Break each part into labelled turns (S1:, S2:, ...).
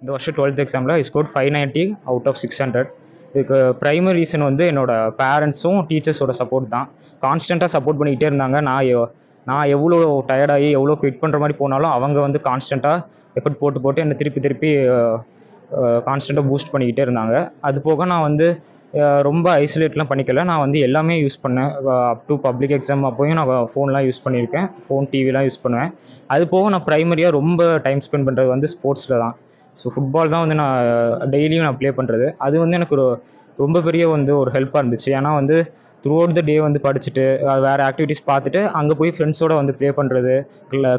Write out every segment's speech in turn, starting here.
S1: இந்த வருஷம் டுவெல்த் எக்ஸாமில் I score five ninety out of six hundred இதுக்கு ப்ரைமரி ரீசன் வந்து என்னோட பேரண்ட்ஸும் டீச்சர்ஸோட சப்போர்ட் தான். கான்ஸ்டண்ட்டாக சப்போர்ட் பண்ணிக்கிட்டே இருந்தாங்க. நான் எ- நான் எவ்வளோ டயர்டாகி எவ்வளோ குவிட் பண்ணுற மாதிரி போனாலும் அவங்க வந்து கான்ஸ்டண்ட்டாக எஃபர்ட் போட்டு போட்டு என்னை திருப்பி திருப்பி கான்ஸ்டண்ட்டாக பூஸ்ட் பண்ணிக்கிட்டே இருந்தாங்க. அது போக நான் வந்து ரொம்ப ஐசோலேட்லாம் பண்ணிக்கல. நான் வந்து எல்லாமே யூஸ் பண்ணேன். அப் டு பப்ளிக் எக்ஸாம் அப்போயும் நான் ஃபோன்லாம் யூஸ் பண்ணியிருக்கேன். ஃபோன் டிவிலாம் யூஸ் பண்ணுவேன். அது போக நான் ப்ரைமரியாக ரொம்ப டைம் ஸ்பெண்ட் பண்ணுறது வந்து ஸ்போர்ட்ஸில் தான். ஸோ ஃபுட்பால் தான் வந்து நான் டெய்லியும் நான் ப்ளே பண்ணுறது அது வந்து எனக்கு ஒரு ரொம்ப பெரிய வந்து ஒரு ஹெல்ப்பாக இருந்துச்சு. ஏன்னா வந்து த்ரூ அவுட் த டே வந்து படிச்சுட்டு வேறு ஆக்டிவிட்டீஸ் பார்த்துட்டு அங்கே போய் ஃப்ரெண்ட்ஸோட வந்து ப்ளே பண்ணுறது இல்லை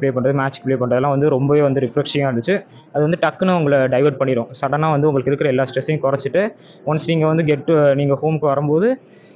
S1: ப்ளே பண்ணுறது மேட்ச்க்கு ப்ளே பண்ணுறதுலாம் வந்து ரொம்பவே வந்து ரிஃப்ரெஷிங்காக இருந்துச்சு. அது வந்து டக்குன்னு உங்களை டைவர்ட் பண்ணிடும் சடனாக வந்து உங்களுக்கு இருக்கிற எல்லா ஸ்ட்ரெஸ்ஸையும் குறைச்சிட்டு ஒன்ஸ் நீங்கள் வந்து கெட் நீங்கள் ஹோம்க்கு வரும்போது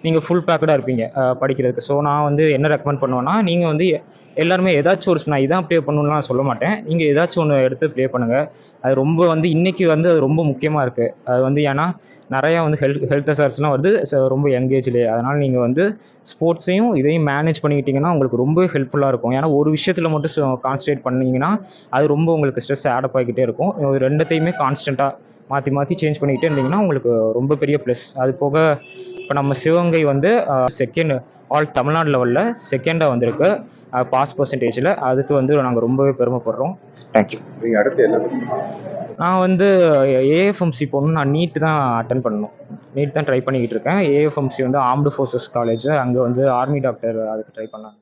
S1: நீங்கள் ஃபுல் பேக்கடாக இருப்பீங்க படிக்கிறதுக்கு. ஸோ நான் வந்து என்ன ரெக்கமெண்ட் பண்ணுவேன்னா நீங்கள் வந்து எல்லாருமே ஏதாச்சும் ஒரு நான் இதான் ப்ளே பண்ணணும்லாம் நான் சொல்ல மாட்டேன். நீங்கள் ஏதாச்சும் ஒன்று எடுத்து ப்ளே பண்ணுங்கள் அது ரொம்ப வந்து இன்றைக்கி வந்து அது ரொம்ப முக்கியமாக இருக்குது அது வந்து ஏன்னா நிறையா வந்து ஹெல்த் ஹெல்த் அசர்ஸ்லாம் வந்து ச- ரொம்ப யங்கேஜ்லேயே அதனால் நீங்கள் வந்து ஸ்போர்ட்ஸையும் இதையும் மேனேஜ் பண்ணிக்கிட்டிங்கன்னா உங்களுக்கு ரொம்ப ஹெல்ப்ஃபுல்லாக இருக்கும். ஏன்னா ஒரு விஷயத்தில் மட்டும் கான்சன்ட்ரேட் பண்ணிங்கன்னா அது ரொம்ப உங்களுக்கு ஸ்ட்ரெஸ் ஆடப் ஆகிக்கிட்டே இருக்கும். ரெண்டத்தையுமே கான்ஸ்டண்ட்டாக மாற்றி மாற்றி சேஞ்ச் பண்ணிக்கிட்டே இருந்தீங்கன்னா உங்களுக்கு ரொம்ப பெரிய ப்ளஸ் அது போக இப்போ நம்ம சிவகங்கை வந்து செகண்ட் ஆல் தமிழ்நாடு லெவலில் செகண்டாக வந்திருக்கு. பாஸ் பர்சன்டேஜில் அதுக்கு வந்து நாங்கள் ரொம்பவே பெருமைப்படுறோம். தேங்க்யூ
S2: நீங்கள் அடுத்து என்ன
S1: நான் வந்து ஏஎஃப்எம்சி போகணும் நான் நீட் தான் அட்டன் பண்ணணும். நீட் தான் ட்ரை பண்ணிக்கிட்டு இருக்கேன். ஏஎஃப்எம்சி வந்து ஆர்ம்டு ஃபோர்ஸஸ் காலேஜ் அங்கே வந்து ஆர்மி டாக்டர் அதுக்கு ட்ரை பண்ணாங்க.